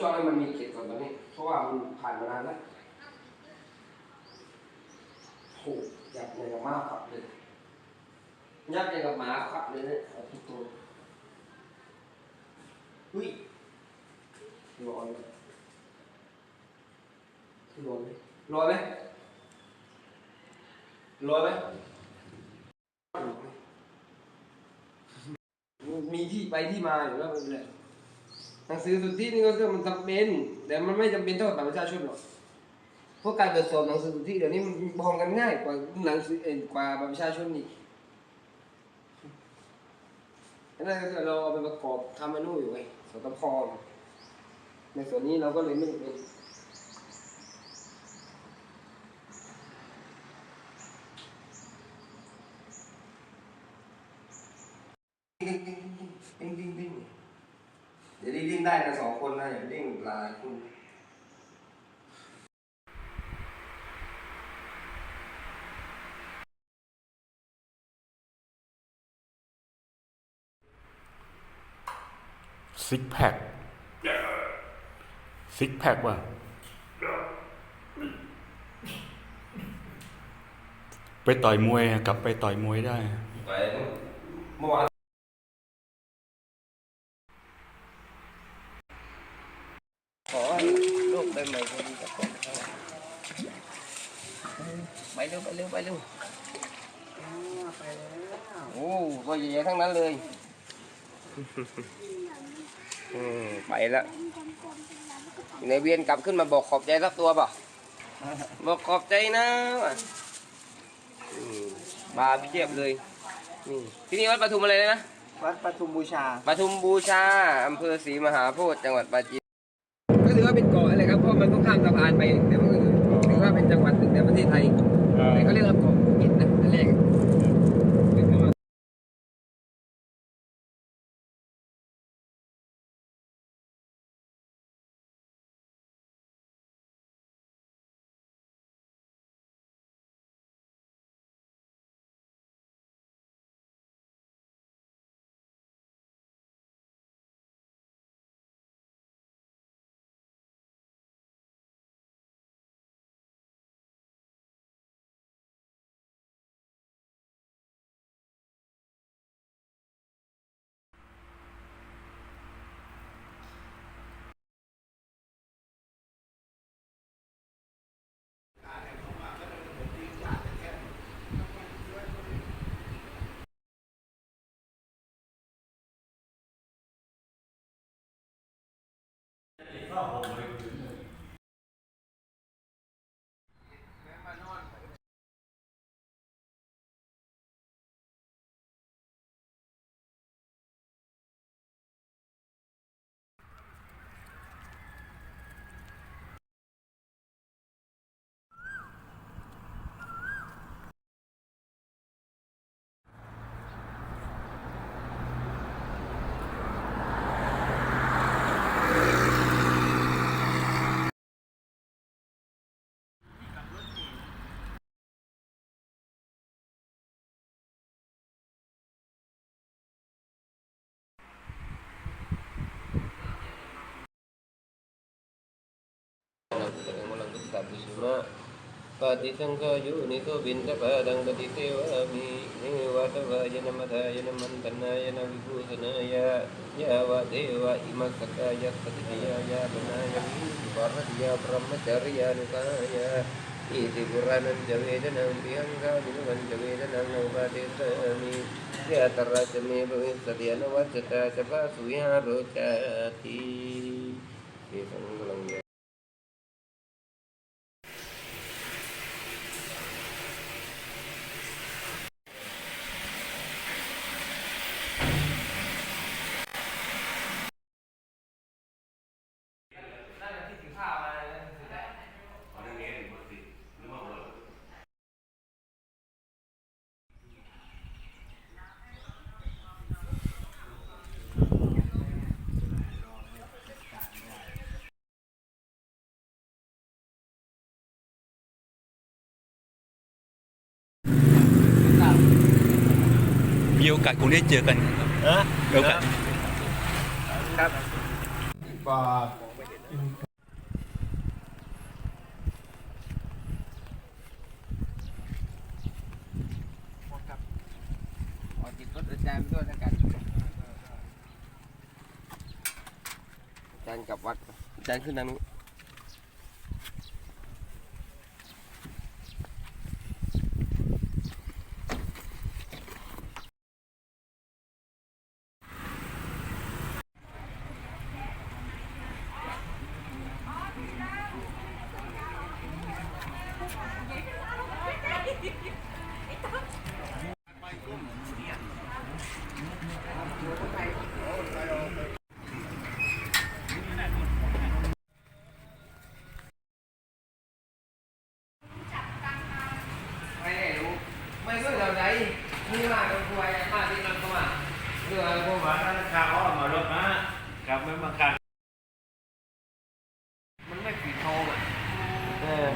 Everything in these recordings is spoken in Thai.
ชอบให้มันมีเขตก่อนตอนนี้ เพราะว่ามันผ่านมานานแล้วโหอยากอย่างกับหมาขับเลยยักษ์อย่างกับหมาขับเลยเนี่ยเอาทุกตัวเฮ้ยร้อนเลยร้อนไหมร้อนไหมร้อนไหมมีที่ไปที่มาอยู่แล้วเป็นไร หนังสือสุทธินี่ก็คือมันจำเป็น แต่มันไม่จำเป็นเท่ากับบัตรประชาชนหรอกเพราะการตรวจสอบหนังสือสุทธิเดี๋ยวนี้มันมองกันง่ายกว่าหนังสือเอ่อกว่าบัตรประชาชนอีกนั่นก็คือเราเอาไปประกอบทำอนุอยู่ไงสตพในส่วนนี้เราก็เลยไม่จำเป็นดิ้งดิ้งดิ้งดิ้งดิ้งดิ้ง เดี๋ยวดิ้งได้นะสองคนนะอย่าดิ้งหลายคนซิกแพคซิกแพคว่ะ ไปต่อยมวยอะกลับไปต่อยมวยได้ ไปเมื่อวานขอให้ลูกได้ใหม่คนดีกับผม ไปเร็วไปเร็วไปเร็วโอ้ตัวใหญ่ๆทั้งนั้นเลยอืมไปแล้วในเวียนกลับขึ้นมาบอกขอบใจสักตัวเปล่ะบอกขอบใจนะอืมมาเพียบเลยนี่ที่นี่วัดปทุมอะไรเลยนะวัดปทุมบูชาปทุมบูชาอำเภอศรีมหาโพธิ์จังหวัดปราจีนก็ถือว่าเป็นเกาะอะไรครับเพราะมันต้องข้ามสะพานไปแต่มันก็ถือว่าเป็นจังหวัดหนึ่งในประเทศไทยแต่ เขาเรียกว่าเกาะภูเก็ตนะอันแรก ป ฏิสังขยุนิโตบินทปาดังปฏิเทวามินิวัตวาย มีโอกาสคงได้เจอกันเออมีโกาส ครับบาอจิตรถอาจารย์ด้วยกับอจากับวัดอาจารย์ขึ้นทางนู้น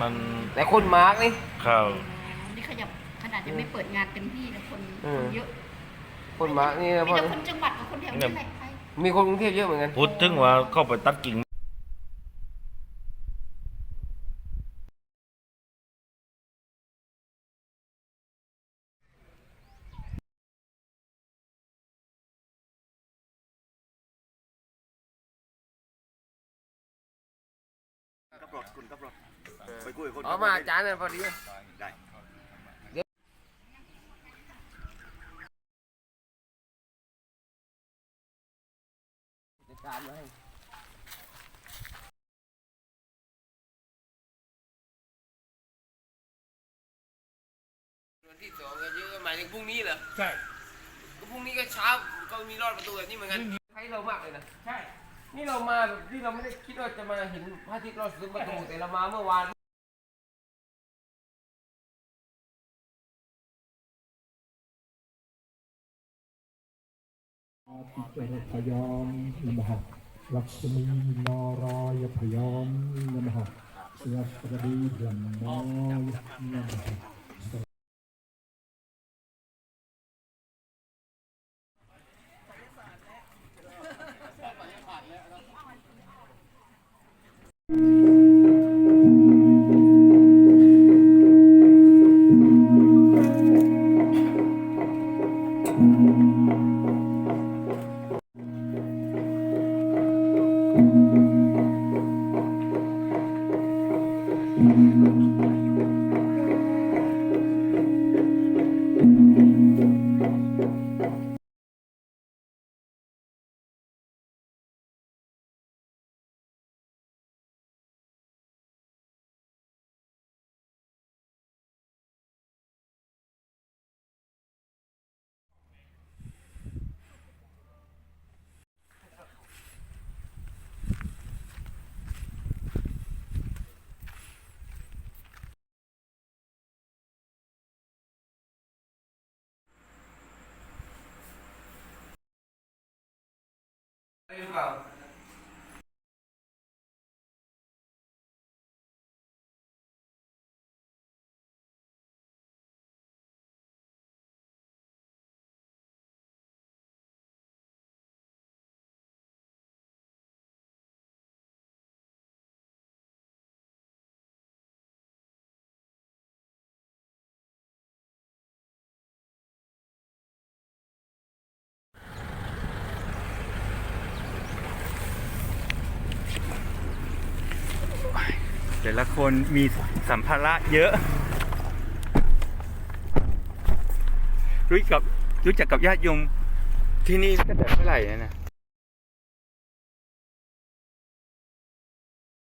มันแต่คนมาร์กนี่ ข้าวนี่ขยับขนาดยังไม่เปิดงานเต็มที่นะคนเออคนเยอะคนมาร์กนี่นะมีพ่อแต่คนจังหวัดกับคนแถวนี้แหละไป มีคนกรุงเทพเยอะเหมือนกัน พูดถึงว่าเข้าไปตัดกิ่ง กับรถคุณกับรถไปคุยกับคนอ๋อมาอาจารย์น่ะพอดีได้ จัดการมาให้วันที่สองก็เยอะหมายถึงพรุ่งนี้เหรอใช่ ก็พรุ่งนี้ก็เช้าก็มีรอดประตูแบบนี้เหมือนกันใช้เรามากเลยนะ ใช่ นี่เรามาแบบที่เราไม่ได้คิดว่าจะมาเห็นพระอาทิตย์รอดซุ้มประตูแต่เรามาเมื่อวานติจรพยอมนมหะลักษมีนารายพยอมนมหะเสือสรดีเดือนน้อยนมหะได้ห รือเป ล่า แต่ละคนมีสัมภาระเยอะ รู้กับรู้จักกับญาติโยมที่นี่ตั้งแต่เมื่อไหร่นะ